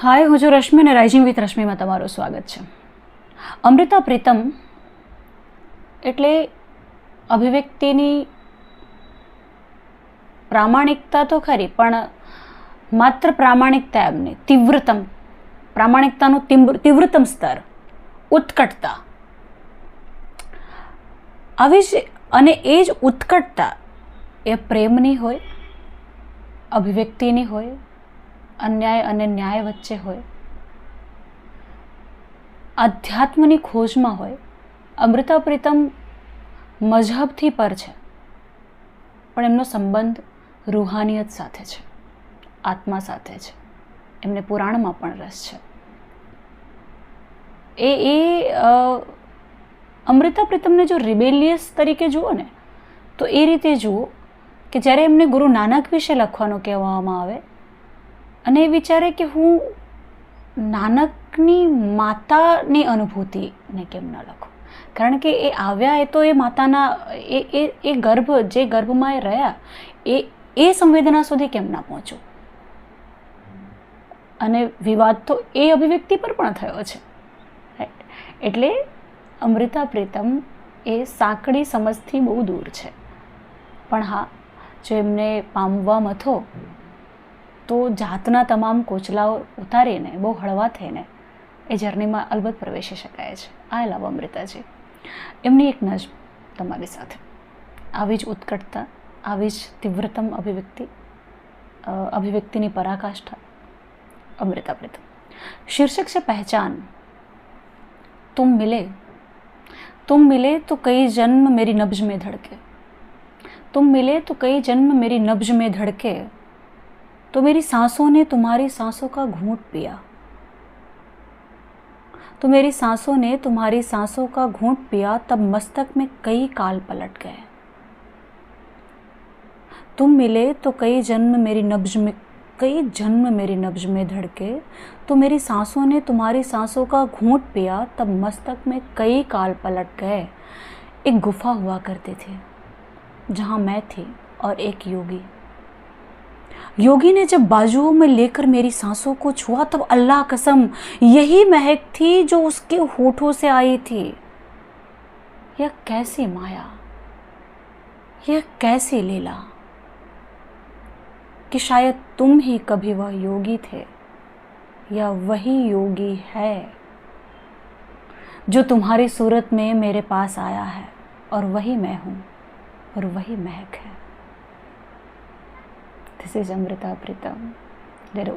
હાય, હું છું રશ્મિ અને રાઇઝિંગ વિથ રશ્મિમાં તમારું સ્વાગત છે. અમૃતા પ્રીતમ એટલે અભિવ્યક્તિની પ્રામાણિકતા તો ખરી, પણ માત્ર પ્રામાણિકતા એમ નહીં, તીવ્રતમ, પ્રામાણિકતાનું તીવ્રતમ સ્તર, ઉત્કટતા. આવી જ, અને એ જ ઉત્કટતા એ પ્રેમની હોય, અભિવ્યક્તિની હોય અન્યાય અને ન્યાય વચ્ચે હોય. આધ્યાત્મની ખોજમાં હોય. અમૃતા પ્રીતમ મઝહબથી પર છે. પણ એમનો સંબંધ રૂહાનિયત સાથે છે. આત્મા સાથે છે. એમને પુરાણમાં પણ રસ છે. એ એ અમૃતા પ્રીતમને જો રિબેલિયસ તરીકે જુઓ ને, તો એ રીતે જુઓ કે જ્યારે એમને ગુરુ નાનક વિશે લખવાનું કહેવામાં આવે અને એ વિચારે કે હું નાનકની માતાની અનુભૂતિને કેમ ન લખું? કારણ કે એ આવ્યા એ તો એ માતાના, એ એ એ ગર્ભ, જે ગર્ભમાં એ રહ્યા, એ એ સંવેદના સુધી કેમ ના પહોંચું અને વિવાદ તો એ અભિવ્યક્તિ પર પણ થયો છે? એટલે અમૃતા પ્રીતમ એ સાંકડી સમજથી બહુ દૂર છે. પણ હા, જો એમને પામવા મથો તો જાતના તમામ કોચલાઓ ઉતારીને બહુ હળવા થઈને એ જર્નીમાં અલબત્ત પ્રવેશી શકાય છે આ લવ અમૃતાજી એમની એક નજમ તમારી સાથે આવી જ ઉત્કટતા આવી જ તીવ્રતમ અભિવ્યક્તિ અ, અભિવ્યક્તિની પરાકાષ્ઠા અમૃતા પ્રીતમ शीर्षक से पहचान तुम मिले तुम मिले तो कई जन्म मेरी नब्ज में धड़के तुम मिले तो कई जन्म मेरी नब्ज में धड़के तो मेरी सांसों ने तुम्हारी सांसों का घूंट पिया। तो मेरी सांसों ने तुम्हारी सांसों का घूंट पिया, तब मस्तक में कई काल पलट गए। तुम मिले तो कई जन्म मेरी नब्ज में, कई जन्म मेरी नब्ज में धड़के। तो मेरी सांसों ने तुम्हारी सांसों का घूंट पिया, तब मस्तक में कई काल पलट गए। एक गुफा हुआ करते थे, जहाँ मैं थी और एक योगी। योगी ने जब बाजुओं में लेकर मेरी सांसों को छुआ, तब अल्लाह कसम, यही महक थी जो उसके होठों से आई थी। यह कैसी माया? यह कैसी लीला? कि शायद तुम ही कभी वह योगी थे, या वही योगी है, जो तुम्हारी सूरत में मेरे पास आया है, और वही मैं हूँ, और वही महक है। this is Amrita Pritam. Let